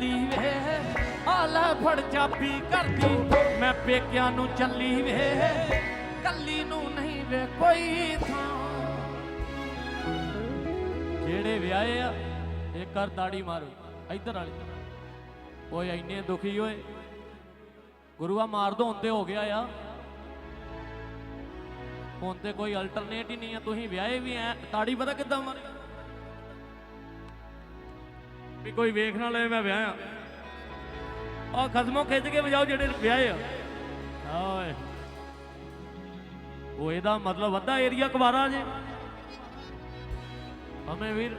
ਚੱਲੀ ਵੇ ਆ ਲੈ ਫੜ ਚਾਬੀ ਕਰਦੀ, ਮੈਂ ਪੇਕਿਆਂ ਨੂੰ ਚੱਲੀ ਵੇ ਕੱਲੀ ਨੂੰ ਨਹੀਂ ਵੇ ਕੋਈ ਥਾਂ। ਜਿਹੜੇ ਵਿਆਹੇ ਆ, ਇਹ ਕਰ ਤਾੜੀ ਮਾਰੋ। ਇੱਧਰ ਵਾਲੇ ਓਏ, ਇੰਨੇ ਦੁਖੀ ਓਏ। ਗੁਰੂਆ, ਮਾਰ ਦੋ, ਹੁੰਦੇ ਹੋ ਗਿਆ ਆ। ਹੁਣ ਤੇ ਕੋਈ ਅਲਟਰਨੇਟ ਹੀ ਨਹੀਂ ਆ। ਤੁਸੀਂ ਵਿਆਹੇ ਵੀ ਐ ਤਾੜੀ ਪਤਾ ਕਿੱਦਾਂ ਮਾਰੇ ਵੀ ਕੋਈ ਵੇਖ ਵੇਖਣ ਵਾਲੇ ਮੈਂ ਵਿਆਹਿਆ ਆ। ਖਸਮੋਂ ਖਿੱਚ ਕੇ ਵਜਾਓ ਜਿਹੜੇ ਵਿਆਹੇ ਆ। ਓਏ ਉਹ ਇਹਦਾ ਮਤਲਬ ਅੱਧਾ ਏਰੀਆ ਕੁਵਾਰਾ ਜੇ। ਹਮੇ ਵੀਰ,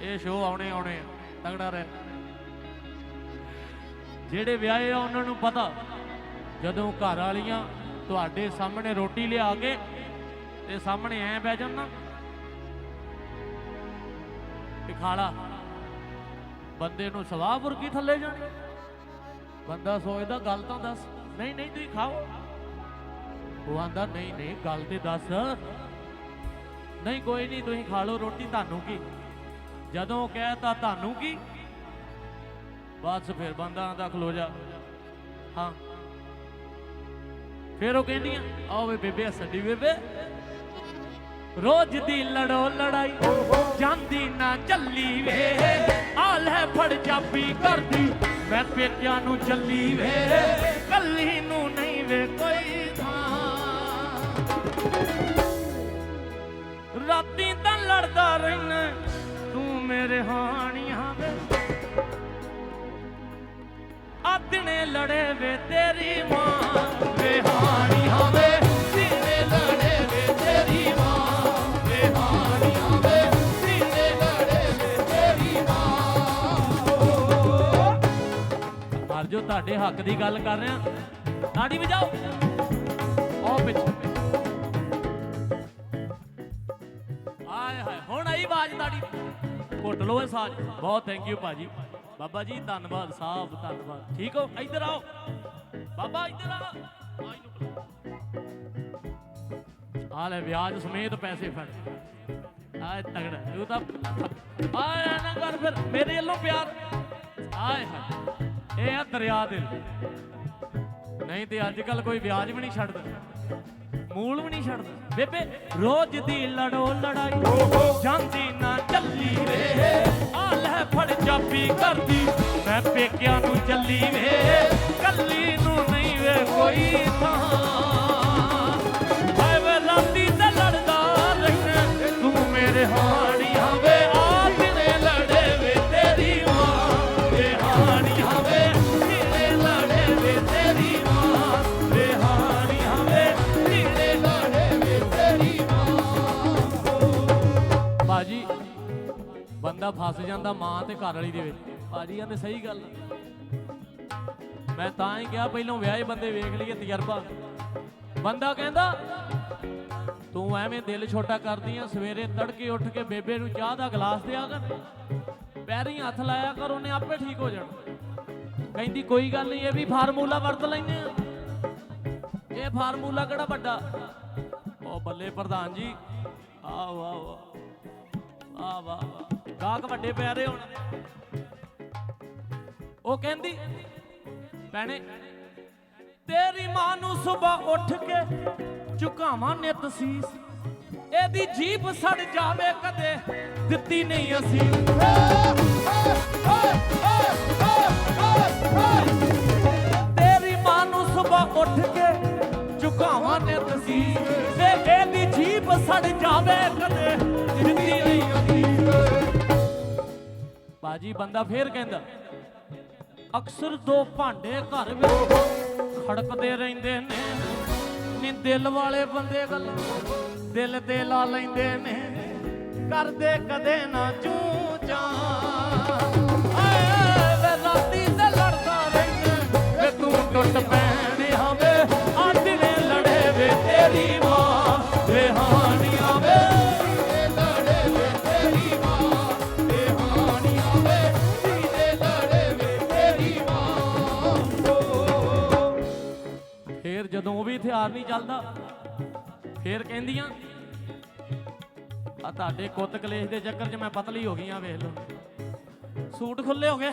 ਇਹ ਸ਼ੋਅ ਆਉਣੇ ਆਉਣੇ ਆ। ਤਗੜਾ ਰਹਿ। ਜਿਹੜੇ ਵਿਆਹੇ ਆ, ਉਹਨਾਂ ਨੂੰ ਪਤਾ, ਜਦੋਂ ਘਰ ਵਾਲੀਆਂ ਤੁਹਾਡੇ ਸਾਹਮਣੇ ਰੋਟੀ ਲਿਆ ਕੇ ਤੇ ਸਾਹਮਣੇ ਐ ਬਹਿ ਜਾਣ ਨਾ। ਕਿ ਖਾਲਾ। ਬੰਦੇ ਨੂੰ ਸਵਾਹ ਬੁਰਕੀ ਥੱਲੇ ਜਾਣੀ। ਬੰਦਾ ਸੋਚਦਾ, ਗੱਲ ਤਾਂ ਦੱਸ, ਨਹੀਂ ਨਹੀਂ, ਤੁਸੀਂ ਖਾਓ। ਉਹ ਆਂਦਾ, ਨਹੀਂ ਨਹੀਂ, ਗੱਲ ਤੇ ਦੱਸ। ਨਹੀਂ, ਕੋਈ ਨਹੀਂ, ਤੁਸੀਂ ਖਾ ਲਓ ਰੋਟੀ, ਤੁਹਾਨੂੰ ਕੀ? ਜਦੋਂ ਉਹ ਕਹਿਤਾ ਤੁਹਾਨੂੰ ਕੀ? ਬਸ ਫਿਰ ਬੰਦਾ ਆਂਦਾ, ਖਲੋ ਜਾ। ਹਾਂ। ਫਿਰ ਉਹ ਕਹਿੰਦੀਆਂ, ਆਓ ਵੇ ਬੇਬੇ ਸੱਡੀ ਬੇਬੇ। ਰੋਜ਼ ਦੀ ਲੜੋ ਲੜਾਈ, ਜਾਂਦੀ ਨਾ ਚੱਲੀ ਵੇ। ਆ ਲੈ ਫੜ ਚਾਬੀ ਕਰਦੀ, ਮੈਂ ਪੇਕਿਆਂ ਨੂੰ ਚੱਲੀ ਵੇ। ਕੱਲੀ ਨੂੰ ਨਹੀਂ ਵੇ ਕੋਈ ਥਾਂ। ਰਾਤੀ ਤਾਂ ਲੜਦਾ ਰਹਿਣਾ ਤੂੰ ਮੇਰੇ ਹਾਣੀਆਂ ਵੇ। ਆ ਲੜੇ ਵੇ ਤੇਰੀ ਮਾਂ, ਵੇ ਹਾਣੀਆਂ ਜੋ ਤੁਹਾਡੇ ਹੱਕ ਦੀ ਗੱਲ ਕਰ ਰਿਹਾ ਤਾੜੀ ਵਜਾਓ। ਉਹ ਪਿੱਛੇ। ਆਏ ਹਾਏ, ਹੁਣ ਆਈ ਆਵਾਜ਼ ਤਾੜੀ ਘੁੱਟ ਲਓ ਇਹ ਸਾਜ। ਬਹੁਤ ਥੈਂਕ ਯੂ ਭਾਜੀ। ਬਾਬਾ ਜੀ, ਧੰਨਵਾਦ ਸਾਹਿਬ ਧੰਨਵਾਦ। ਠੀਕ ਹੋ? ਇੱਧਰ ਆਓ। ਬਾਬਾ, ਇੱਧਰ ਆ। ਆਈ ਨੂੰ ਆ ਲੈ, ਵਿਆਜ ਸਮੇਤ ਪੈਸੇ ਫੜ। ਆਏ ਤਗੜਾ, ਤੂੰ ਤਾਂ ਆਏ ਨਾ ਕਰ ਫਿਰ। ਮੇਰੇ ਵੱਲੋਂ ਪਿਆਰ। ਆਏ ਹਾਏ। ਇਹ ਆ ਦਰਿਆ ਦਿਲ ਨਹੀਂ ਤੇ ਅੱਜ ਕੱਲ ਕੋਈ ਵਿਆਜ ਵੀ ਨਹੀਂ ਛੱਡਦਾ। ਮੂਲ ਵੀ ਨਹੀਂ ਛੱਡਦਾ। ਬੇਬੇ, ਰੋਜ਼ ਦੀ ਲੜੋ ਲੜਾਈ, ਜਾਂਦੀ ਨਾ ਚੱਲੀ ਵੇ। ਆ ਲੈ ਫੜ ਚਾਬੀ ਕਰਦੀ, ਮੈਂ ਪੇਕਿਆਂ ਨੂੰ ਚੱਲੀ ਵੇ। ਬਾਜੀ ਬੰਦਾ ਫਸ ਜਾਂਦਾ ਮਾਂ ਤੇ ਘਰ ਵਾਲੀ ਦੇ ਵਿੱਚ। ਬਾਜੀ ਕਹਿੰਦੇ, ਸਹੀ ਗੱਲ ਮੈਂ ਤਾਂ ਹੀ ਕਿਹਾ, ਪਹਿਲਾਂ ਵਿਆਹੇ ਬੰਦੇ ਵੇਖ ਲਈਏ ਤਜਰਬਾ। ਬੰਦਾ ਕਹਿੰਦਾ, ਤੂੰ ਐਵੇਂ ਦਿਲ ਛੋਟਾ ਕਰਦੀ ਆ, ਸਵੇਰੇ ਤੜਕੇ ਉੱਠ ਕੇ ਬੇਬੇ ਨੂੰ ਚਾਹ ਦਾ ਗਲਾਸ ਦਿਆ ਕਰ। ਪੈਰੀਂ ਹੱਥ ਲਾਇਆ ਕਰ, ਉਹਨੇ ਆਪੇ ਠੀਕ ਹੋ ਜਾਣਾ। ਕਹਿੰਦੀ, ਕੋਈ ਗੱਲ ਨਹੀਂ, ਇਹ ਵੀ ਫਾਰਮੂਲਾ ਵਰਤ ਲੈਨੇ ਆ। ਇਹ ਫਾਰਮੂਲਾ ਕਿਹੜਾ ਵੱਡਾ? ਉਹ ਬੱਲੇ ਪ੍ਰਧਾਨ ਜੀ ਆ ਵਾਹ ਵਾਹ। ਆ ਵਾਹ ਵਾਹ। ਗਾਹਕ ਵੱਡੇ ਪਿਆਰੇ ਹੁਣ। ਉਹ ਕਹਿੰਦੀ, ਭੈਣੇ, ਤੇਰੀ ਮਾਂ ਨੂੰ ਸਵੇਰ ਉੱਠ ਕੇ ਝੁਕਾਵਾਂ ਨਿਤ ਸੀਸ ਇਹਦੀ ਜੀਭ ਸੜ ਜਾਵੇ ਕਦੇ, ਦਿੱਤੀ ਨਹੀਂ ਅਸੀਂ। ਬਾਜੀ ਬੰਦਾ ਫੇਰ ਕਹਿੰਦਾ, ਅਕਸਰ ਦੋ ਭਾਂਡੇ ਘਰ ਵਿੱਚ ਖੜਕਦੇ ਰਹਿੰਦੇ ਨੇ। ਨੀ ਦਿਲ ਵਾਲੇ ਬੰਦੇ ਗੱਲਾਂ ਦਿਲ ਤੇ ਲਾ ਲੈਂਦੇ ਨੇ। ਕਰਦੇ ਕਦੇ ਨਾ ਚੂੰ। ਫੇਰ ਹਥਿਆਰ ਨਹੀਂ ਚੱਲਦਾ। ਫੇਰ ਕਹਿੰਦੀਆਂ ਆ ਤੁਹਾਡੇ ਕੁੱਤ ਕਲੇਸ਼ ਦੇ ਚੱਕਰ 'ਚ ਮੈਂ ਪਤਲੀ ਹੋ ਗਈ ਵੇਖ ਲਓ। ਸੂਟ ਖੁੱਲੇ ਹੋ ਗਏ।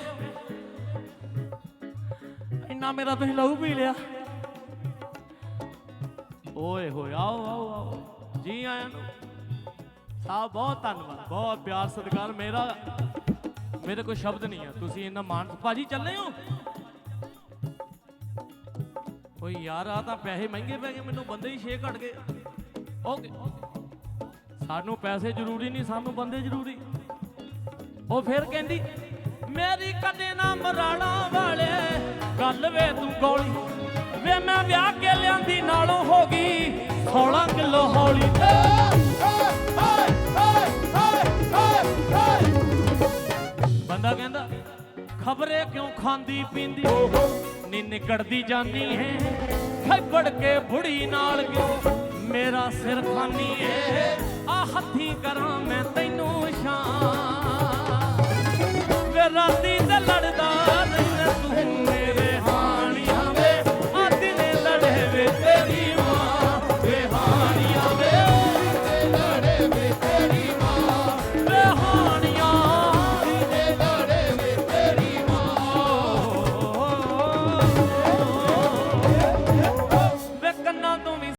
ਇੰਨਾ ਮੇਰਾ ਤੁਸੀਂ ਲਹੂ ਪੀ ਲਿਆ। ਓਏ ਹੋਏ, ਆਓ ਆਓ ਆਓ। ਜੀ ਆਇਆਂ ਨੂੰ। ਸਾਹਿਬ ਬਹੁਤ ਧੰਨਵਾਦ, ਬਹੁਤ ਪਿਆਰ ਸਤਿਕਾਰ। ਮੇਰਾ, ਮੇਰੇ ਕੋਈ ਸ਼ਬਦ ਨਹੀਂ ਆ। ਤੁਸੀਂ ਇੰਨਾ ਮਾਣ ਭਾਜੀ, ਚੱਲੇ ਹੋ? ਓਏ ਯਾਰ ਆ ਤਾਂ ਪੈਸੇ ਮਹਿੰਗੇ ਪੈ ਗਏ, ਮੈਨੂੰ ਬੰਦੇ ਹੀ ਛੇ ਘਟ ਗਏ। ਓਕੇ। ਸਾਨੂੰ ਪੈਸੇ ਜ਼ਰੂਰੀ ਨਹੀਂ, ਸਾਨੂੰ ਬੰਦੇ ਜ਼ਰੂਰੀ। ਉਹ ਫਿਰ ਕਹਿੰਦੀ, ਮੇਰੀ ਕਦੇ ਨਾ ਮਰਾਣਾ ਵਾਲੇ, ਗੱਲ ਵੇ ਤੂੰ ਗੋਲੀ। ਵੇ ਮੈਂ ਵਿਆਹ ਕੇ ਲਿਆਂਦੀ, ਨਾਲੋਂ ਹੋ ਗਈ 16 ਕਿਲੋ ਹੌਲੀ ਬੰਦਾ ਕਹਿੰਦਾ, ਖਬਰੇ ਕਿਉਂ ਖਾਂਦੀ ਪੀਂਦੀ? ਨੀ ਨਿਕੜਦੀ ਜਾਂਦੀ ਹੈ ਖੱਬੜ ਕੇ ਬੁੜੀ ਨਾਲ ਕਿਉਂ ਮੇਰਾ ਸਿਰ ਖਾਨੀ ਏ। ਆ ਹੱਥੀ ਕਰਾਂ ਮੈਂ ਤੈਨੂੰ ਸ਼ਾਨ।